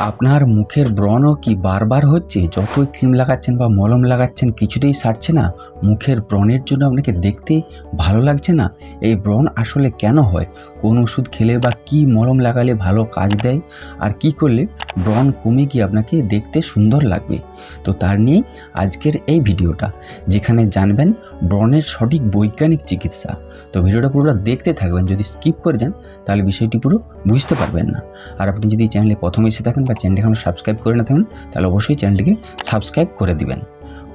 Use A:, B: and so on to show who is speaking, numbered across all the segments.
A: আপনার মুখের ব্রণও কি বারবার হচ্ছে? যতই ক্রিম লাগাচ্ছেন বা মলম লাগাচ্ছেন, কিছুতেই সারছে না। মুখের ব্রণের জন্য আপনাকে দেখতে ভালো লাগছে না? এই ব্রণ আসলে কেন হয়? কোন ওষুধ খেলে বা কি মলম লাগালে ভালো কাজ দেয়? আর কি করলে ব্রণ কমে গিয়ে আপনাকে দেখতে সুন্দর লাগবে? তো তার নিয়েই আজকের এই ভিডিওটা, যেখানে জানবেন ব্রণের সঠিক বৈজ্ঞানিক চিকিৎসা। তো ভিডিওটা পুরোটা দেখতে থাকবেন। যদি স্কিপ করে যান, তাহলে বিষয়টি পুরো বুঝতে পারবেন না। আর আপনি যদি চ্যানেলে প্রথমে এসে থাকেন বা চ্যানেলটি এখনও সাবস্ক্রাইব করে না থাকেন, তাহলে অবশ্যই চ্যানেলটিকে সাবস্ক্রাইব করে দিবেন।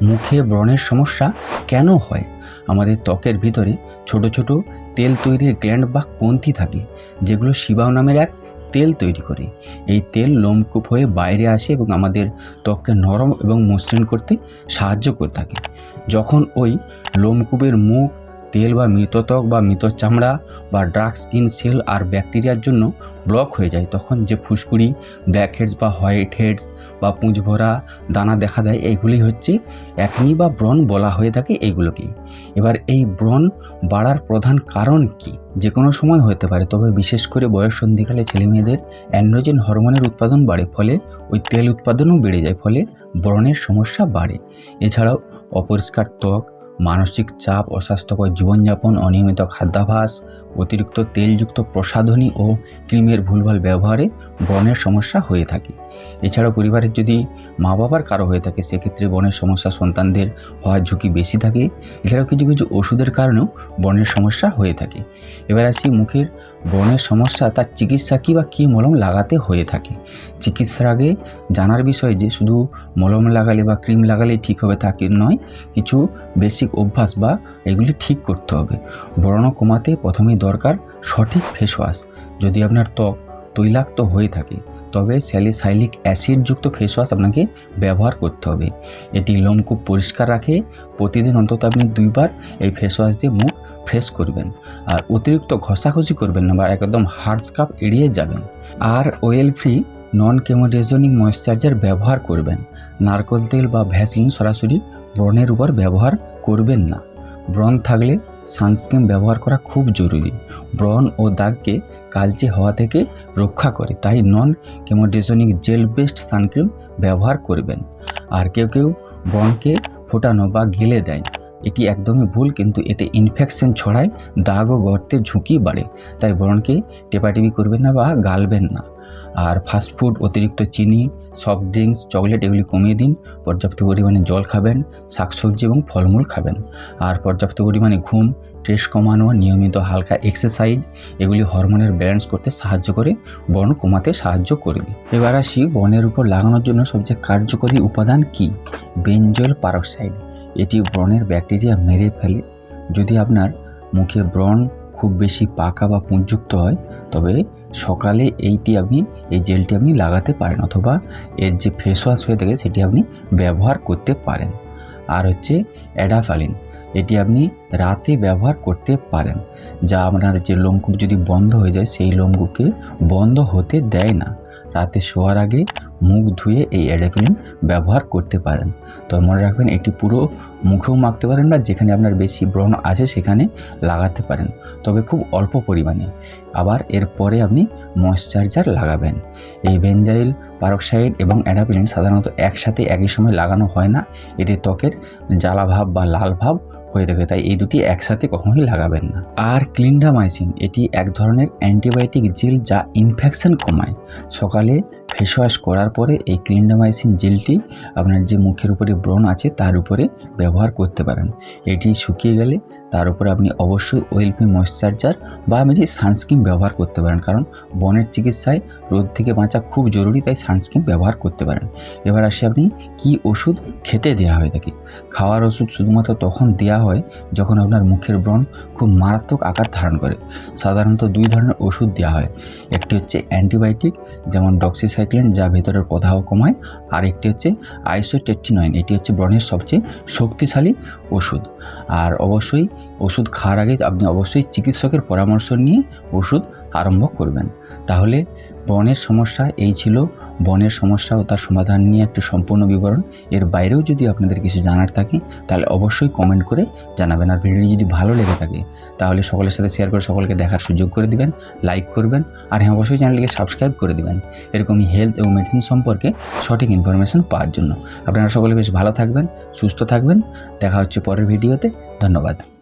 A: মুখে ব্রণের সমস্যা কেন হয়? আমাদের ত্বকের ভিতরে ছোট ছোট তেল তৈরির গ্ল্যান্ড বা গ্রন্থি থাকে, যেগুলো শিবাও নামের এক তেল তৈরি করে। এই তেল লোমকূপ হয়ে বাইরে আসে এবং আমাদের ত্বককে নরম এবং মসৃণ করতে সাহায্য করে থাকে। যখন ওই লোমকূপের মুখ তেল বা মৃত ত্বক বা মৃত চামড়া বা ডার্ক স্কিন সেল আর ব্যাকটেরিয়ার জন্য ব্লক হয়ে যায়। তখন যে ফুসকুড়ি, ব্ল্যাক হেডস বা হোয়াইট হেডস বা পুঁজ ভরা দানা দেখা দেয় এইগুলি হচ্ছে একনি বা ব্রণ বলা হয়ে থাকে এইগুলোকেই এবার এই ব্রণ বাড়ার প্রধান কারণ কি? যে কোনো সময় হতে পারে, তবে বিশেষ করে বয়স সন্ধিকালে ছেলেমেয়েদের অ্যান্ড্রোজেন হরমোনের উৎপাদন বাড়ে, ফলে ওই তেল উৎপাদনও বেড়ে যায়, ফলে ব্রণের সমস্যা বাড়ে। এছাড়াও অপরিষ্কার ত্বক মানসিক চাপ, অস্বাস্থ্যকর জীবনযাপন, অনিয়মিত খাদ্যাভাস অতিরিক্ত তেলযুক্ত প্রসাধনী ও ক্রিমের ভুলভাল ব্যবহারে বনের সমস্যা হয়ে থাকে। এছাড়াও পরিবারের যদি মা বাবার কারও হয়ে থাকে, সেক্ষেত্রে বনের সমস্যা সন্তানদের হওয়ার ঝুঁকি বেশি থাকে। এছাড়াও কিছু কিছু ওষুধের কারণেও বনের সমস্যা হয়ে থাকে। এবার আসি মুখের ব্রণের সমস্যা, তার চিকিৎসা কী বা কী মলম লাগাতে হয়ে থাকে? চিকিৎসার আগে জানার বিষয় যে, শুধু মলম লাগালে বা ক্রিম লাগালেই ঠিক হবে তা নয়, কিছু বেসিক অভ্যাস বা এগুলি ঠিক করতে হবে। ব্রণ কমাতে প্রথমেই দরকার সঠিক ফেসওয়াশ। যদি আপনার ত্বক তৈলাক্ত হয়ে থাকে, তবে স্যালিসাইলিক অ্যাসিডযুক্ত ফেস ওয়াশ আপনাকে ব্যবহার করতে হবে। এটি লোমকূপ পরিষ্কার রাখে। প্রতিদিন অন্তত আপনি দুইবার এই ফেসওয়াশ দিয়ে মুখ ফ্রেশ করবেন আর অতিরিক্ত ঘষাঘষি করবেন না বা একদম হার্ড স্কাপ এড়িয়ে যাবেন। আর oil free non comedogenic moisturiser ব্যবহার করবেন। নারকোল তেল বা ভ্যাসলিন সরাসরি ব্রণের উপর ব্যবহার করবেন না। ব্রণ থাকলে সানস্ক্রিন ব্যবহার করা খুব জরুরি। ব্রণ ও দাগকে কালচে হওয়া থেকে রক্ষা করে। তাই non comedogenic gel best suncream ব্যবহার করবেন। আর কেউ কেউ ব্রণকে ফোটানো বা গেলে দেয় এটি একদমই ভুল, কিন্তু এতে ইনফেকশন ছড়ায়, দাগ ও গর্তের ঝুঁকি বাড়ে। তাই ব্রণকে টেপাটেপি করবেন না বা গালবেন না। আর ফাস্টফুড অতিরিক্ত চিনি সফট ড্রিঙ্কস চকলেট এগুলি কমিয়ে দিন। পর্যাপ্ত পরিমাণে জল খাবেন, শাকসবজি এবং ফলমূল খাবেন। আর পর্যাপ্ত পরিমাণে ঘুম, স্ট্রেস কমানো, নিয়মিত হালকা এক্সারসাইজ এগুলি হরমোনের ব্যালেন্স করতে সাহায্য করে, ব্রণ কমাতে সাহায্য করবে এবার আসি বনের উপর লাগানোর জন্য সবচেয়ে কার্যকরী উপাদান কি? বেঞ্জল পারক্সাইড এটি ব্রণের ব্যাকটেরিয়া মেরে ফেলে। যদি আপনার মুখে ব্রণ খুব বেশি পাকা বা পুঞ্জুক্ত হয়, তবে সকালে এইটি আপনি, এই জেলটি আপনি লাগাতে পারেন অথবা এর যে ফেস ওয়াশ হয়ে থাকে সেটি আপনি ব্যবহার করতে পারেন। আর হচ্ছে অ্যাডাফালিন, এটি আপনি রাতে ব্যবহার করতে পারেন, যা আপনার যে লোমকূপ যদি বন্ধ হয়ে যায়, সেই লোমকূপকে বন্ধ হতে দেয় না। রাতে শোয়ার আগে মুখ ধুয়ে এই অ্যাডাফিলিন ব্যবহার করতে পারেন। তো মনে রাখবেন, এটি পুরো মুখেও মাখতে পারেন বা যেখানে আপনার বেশি ব্রণ আছে সেখানে লাগাতে পারেন। তবে খুব অল্প পরিমাণে। আবার এরপরে আপনি ময়শ্চারাইজার লাগাবেন। এই বেঞ্জাইল পারক্সাইড এবং অ্যাডাপিলিন সাধারণত একসাথে একই সময় লাগানো হয় না। এতে ত্বকের জ্বালা ভাব বা লাল ভাব হয়ে থাকে, তাই এই দুটি একসাথে কখনোই লাগাবেন না। আর ক্লিন্ডামাইসিন, এটি এক ধরনের অ্যান্টিবায়োটিক জেল যা ইনফেকশন কমায়। সকালে ফেস ওয়াশ করার পরে এই ক্লিন্ডামাইসিন জেলটি আপনার যে মুখের উপরে ব্রণ আছে তার উপরে ব্যবহার করতে পারেন। এটি শুকিয়ে গেলে তার উপরে আপনি অবশ্যই ওয়েলপি ময়েশ্চারাইজার বা আপনি সানস্ক্রিন ব্যবহার করতে পারেন। কারণ বনের চিকিৎসায় রোদ থেকে বাঁচা খুব জরুরি, তাই সানস্ক্রিন ব্যবহার করতে পারেন। এবার আসি আপনি কি ওষুধ খেতে দেওয়া হয়ে থাকে খাওয়ার ওষুধ শুধুমাত্র তখন দেওয়া হয় যখন আপনার মুখের ব্রণ খুব মারাত্মক আকার ধারণ করে। সাধারণত দুই ধরনের ওষুধ দেওয়া হয়। একটি হচ্ছে অ্যান্টিবায়োটিক, যেমন ডক্সিসাইক্লিন যা ভেতরের প্রদাহ কমায়। আর একটি হচ্ছে আইসোটেট্টিনয়েন এটি হচ্ছে ব্রণের সবচেয়ে শক্তিশালী ওষুধ। আর অবশ্যই ওষুধ খাওয়ার আগে আপনি অবশ্যই চিকিৎসকের পরামর্শ নিয়ে ওষুধ আরম্ভ করবেন। তাহলে বনের সমস্যা এই ছিল। বনের সমস্যা ও তার সমাধান নিয়ে একটি সম্পূর্ণ বিবরণ। এর বাইরেও যদি আপনাদের কিছু জানার থাকে, তাহলে অবশ্যই কমেন্ট করে জানাবেন। আর ভিডিওটি যদি ভালো লেগে থাকে, তাহলে সকলের সাথে শেয়ার করে সকলকে দেখার সুযোগ করে দিবেন লাইক করবেন, আর হ্যাঁ অবশ্যই চ্যানেলটিকে সাবস্ক্রাইব করে দিবেন। এরকমই হেলথ এবং মেডিসিন সম্পর্কে সঠিক ইনফরমেশন পাওয়ার জন্য। আপনারা সকলে বেশ ভালো থাকবেন, সুস্থ থাকবেন। দেখা হচ্ছে পরের ভিডিওতে। ধন্যবাদ।